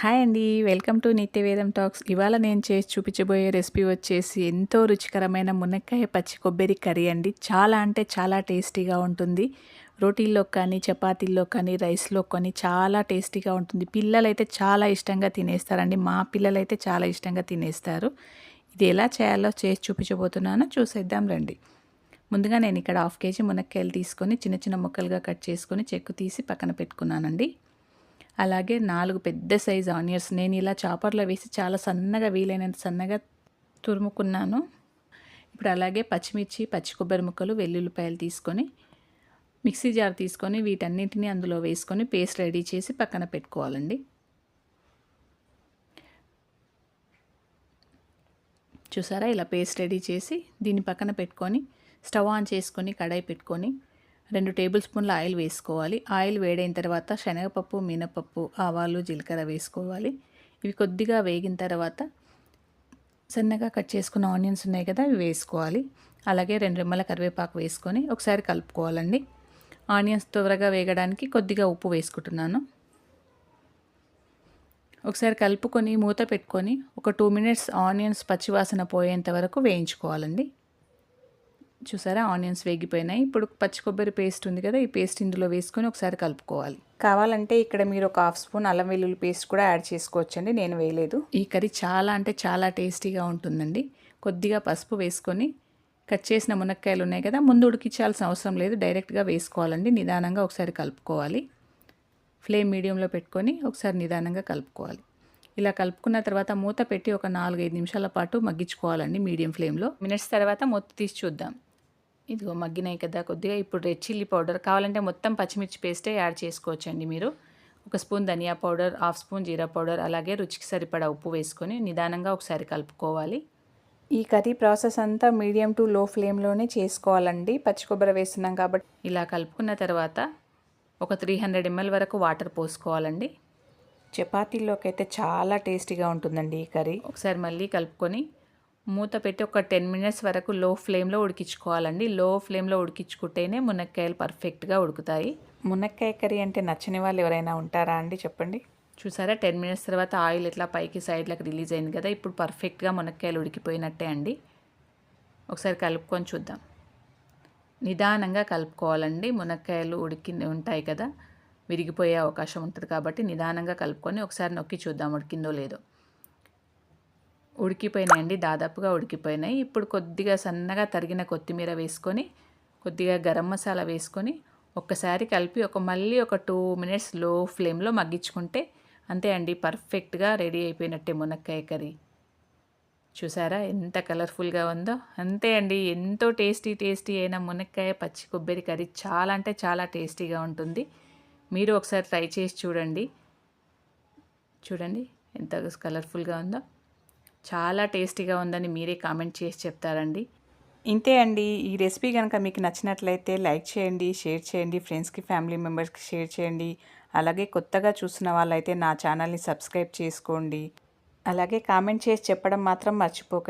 Hi అండి. Welcome to Nityavedam talks. ఇవాళ నేను చేసి చూపించబోయే రెసిపీ వచ్చేసి ఎంతో రుచికరమైన మునక్కాయ పచ్చి కొబ్బరి కర్రీ అండి. చాలా అంటే చాలా టేస్టీగా ఉంటుంది. రోటీల్లో కానీ చపాతీల్లో కానీ రైస్లో కానీ చాలా టేస్టీగా ఉంటుంది. పిల్లలైతే చాలా ఇష్టంగా తినేస్తారండి. మా పిల్లలైతే చాలా ఇష్టంగా తినేస్తారు. ఇది ఎలా చేయాలో చేసి చూపించబోతున్నానో. చూసేద్దాం రండి. ముందుగా నేను ఇక్కడ హాఫ్ కేజీ మునక్కాయలు తీసుకొని చిన్న చిన్న ముక్కలుగా కట్ చేసుకొని చెక్కు తీసి పక్కన పెట్టుకున్నానండి. అలాగే నాలుగు పెద్ద సైజ్ ఆనియన్స్. నేను ఇలా చాపర్లో వేసి చాలా సన్నగా వీలైనంత సన్నగా తురుముకున్నాను. ఇప్పుడు అలాగే పచ్చిమిర్చి పచ్చి కొబ్బరి ముక్కలు వెల్లుల్లిపాయలు తీసుకొని మిక్సీ జార్ తీసుకొని వీటన్నిటిని అందులో వేసుకొని పేస్ట్ రెడీ చేసి పక్కన పెట్టుకోవాలండి. చూసారా? ఇలా పేస్ట్ రెడీ చేసి దీన్ని పక్కన పెట్టుకొని స్టవ్ ఆన్ చేసుకొని కడాయి పెట్టుకొని రెండు టేబుల్ స్పూన్ల ఆయిల్ వేసుకోవాలి. ఆయిల్ వేడైన తర్వాత శనగపప్పు మినపప్పు ఆవాలు జీలకర్ర వేసుకోవాలి. ఇవి కొద్దిగా వేగిన తర్వాత సన్నగా కట్ చేసుకున్న ఆనియన్స్ ఉన్నాయి కదా అవి వేసుకోవాలి. అలాగే రెండు రెమ్మల కరివేపాకు వేసుకొని ఒకసారి కలుపుకోవాలండి. ఆనియన్స్ త్వరగా వేగడానికి కొద్దిగా ఉప్పు వేసుకుంటున్నాను. ఒకసారి కలుపుకొని మూత పెట్టుకొని ఒక టూ మినిట్స్ ఆనియన్స్ పచ్చివాసన పోయేంత వరకు వేయించుకోవాలండి. చూసారా? ఆనియన్స్ వేగిపోయినాయి. ఇప్పుడు పచ్చి కొబ్బరి పేస్ట్ ఉంది కదా ఈ పేస్ట్ ఇందులో వేసుకొని ఒకసారి కలుపుకోవాలి. కావాలంటే ఇక్కడ మీరు ఒక హాఫ్ స్పూన్ అల్లం వెల్లుల్లి పేస్ట్ కూడా యాడ్ చేసుకోవచ్చండి. నేను వేయలేదు. ఈ కర్రీ చాలా అంటే చాలా టేస్టీగా ఉంటుందండి. కొద్దిగా పసుపు వేసుకొని కట్ చేసిన మునక్కాయలు ఉన్నాయి కదా ముందు ఉడికించాల్సిన అవసరం లేదు. డైరెక్ట్గా వేసుకోవాలండి. నిదానంగా ఒకసారి కలుపుకోవాలి. ఫ్లేమ్ మీడియంలో పెట్టుకొని ఒకసారి నిదానంగా కలుపుకోవాలి. ఇలా కలుపుకున్న తర్వాత మూత పెట్టి ఒక నాలుగైదు నిమిషాల పాటు మగ్గించుకోవాలండి మీడియం ఫ్లేమ్లో. మినిట్స్ తర్వాత మొత్తం తీసి చూద్దాం. ఇదిగో మగ్గినాయి కదా కొద్దిగా ఇప్పుడు రెడ్ చిల్లీ పౌడర్ కావాలంటే మొత్తం పచ్చిమిర్చి పేస్టే యాడ్ చేసుకోవచ్చండి మీరు. ఒక స్పూన్ ధనియా పౌడర్ హాఫ్ స్పూన్ జీరా పౌడర్ అలాగే రుచికి సరిపడా ఉప్పు వేసుకొని నిదానంగా ఒకసారి కలుపుకోవాలి. ఈ కర్రీ ప్రాసెస్ అంతా మీడియం టు లో ఫ్లేమ్లోనే చేసుకోవాలండి. పచ్చి కొబ్బరి వేస్తున్నాం కాబట్టి ఇలా కలుపుకున్న తర్వాత ఒక త్రీ హండ్రెడ్ ఎంఎల్ వరకు వాటర్ పోసుకోవాలండి. చపాతీలోకి అయితే చాలా టేస్టీగా ఉంటుందండి ఈ కర్రీ. ఒకసారి మళ్ళీ కలుపుకొని మూత పెట్టి ఒక టెన్ మినిట్స్ వరకు లో ఫ్లేమ్లో ఉడికించుకోవాలండి. లో ఫ్లేమ్లో ఉడికించుకుంటేనే మునక్కాయలు పర్ఫెక్ట్గా ఉడుకుతాయి. మునక్కాయ కర్రీ అంటే నచ్చని వాళ్ళు ఎవరైనా ఉంటారా అండి? చెప్పండి. చూసారా? టెన్ మినిట్స్ తర్వాత ఆయిల్ ఇట్లా పైకి సైడ్లకు రిలీజ్ అయింది కదా ఇప్పుడు పర్ఫెక్ట్గా మునక్కాయలు ఉడికిపోయినట్టే అండి. ఒకసారి కలుపుకొని చూద్దాం. నిదానంగా కలుపుకోవాలండి. మునక్కాయలు ఉడికి ఉంటాయి కదా విరిగిపోయే అవకాశం ఉంటుంది కాబట్టి నిదానంగా కలుపుకొని ఒకసారి నొక్కి చూద్దాం ఉడికిందో లేదో. ఉడికిపోయినాయండి దాదాపుగా ఉడికిపోయినాయి. ఇప్పుడు కొద్దిగా సన్నగా తరిగిన కొత్తిమీర వేసుకొని కొద్దిగా గరం మసాలా వేసుకొని ఒక్కసారి కలిపి ఒక మళ్ళీ ఒక టూ మినిట్స్లో ఫ్లేమ్లో మగ్గించుకుంటే అంతే అండి పర్ఫెక్ట్గా రెడీ అయిపోయినట్టే మునక్కాయ కర్రీ. చూసారా ఎంత కలర్ఫుల్గా ఉందో? అంతే అండి ఎంతో టేస్టీ టేస్టీ అయిన మునక్కాయ పచ్చి కొబ్బరి కర్రీ చాలా అంటే చాలా టేస్టీగా ఉంటుంది. మీరు ఒకసారి ట్రై చేసి చూడండి. చూడండి ఎంత కలర్ఫుల్గా ఉందో. చాలా టేస్టీగా ఉందని మీరే కామెంట్ చేసి చెప్తారండి. ఇంతే అండి. ఈ రెసిపీ కనుక మీకు నచ్చినట్లయితే లైక్ చేయండి షేర్ చేయండి ఫ్రెండ్స్కి ఫ్యామిలీ మెంబర్స్కి షేర్ చేయండి. అలాగే కొత్తగా చూసిన వాళ్ళైతే నా ఛానల్ని సబ్స్క్రైబ్ చేసుకోండి. అలాగే కామెంట్ చేసి చెప్పడం మాత్రం మర్చిపోకండి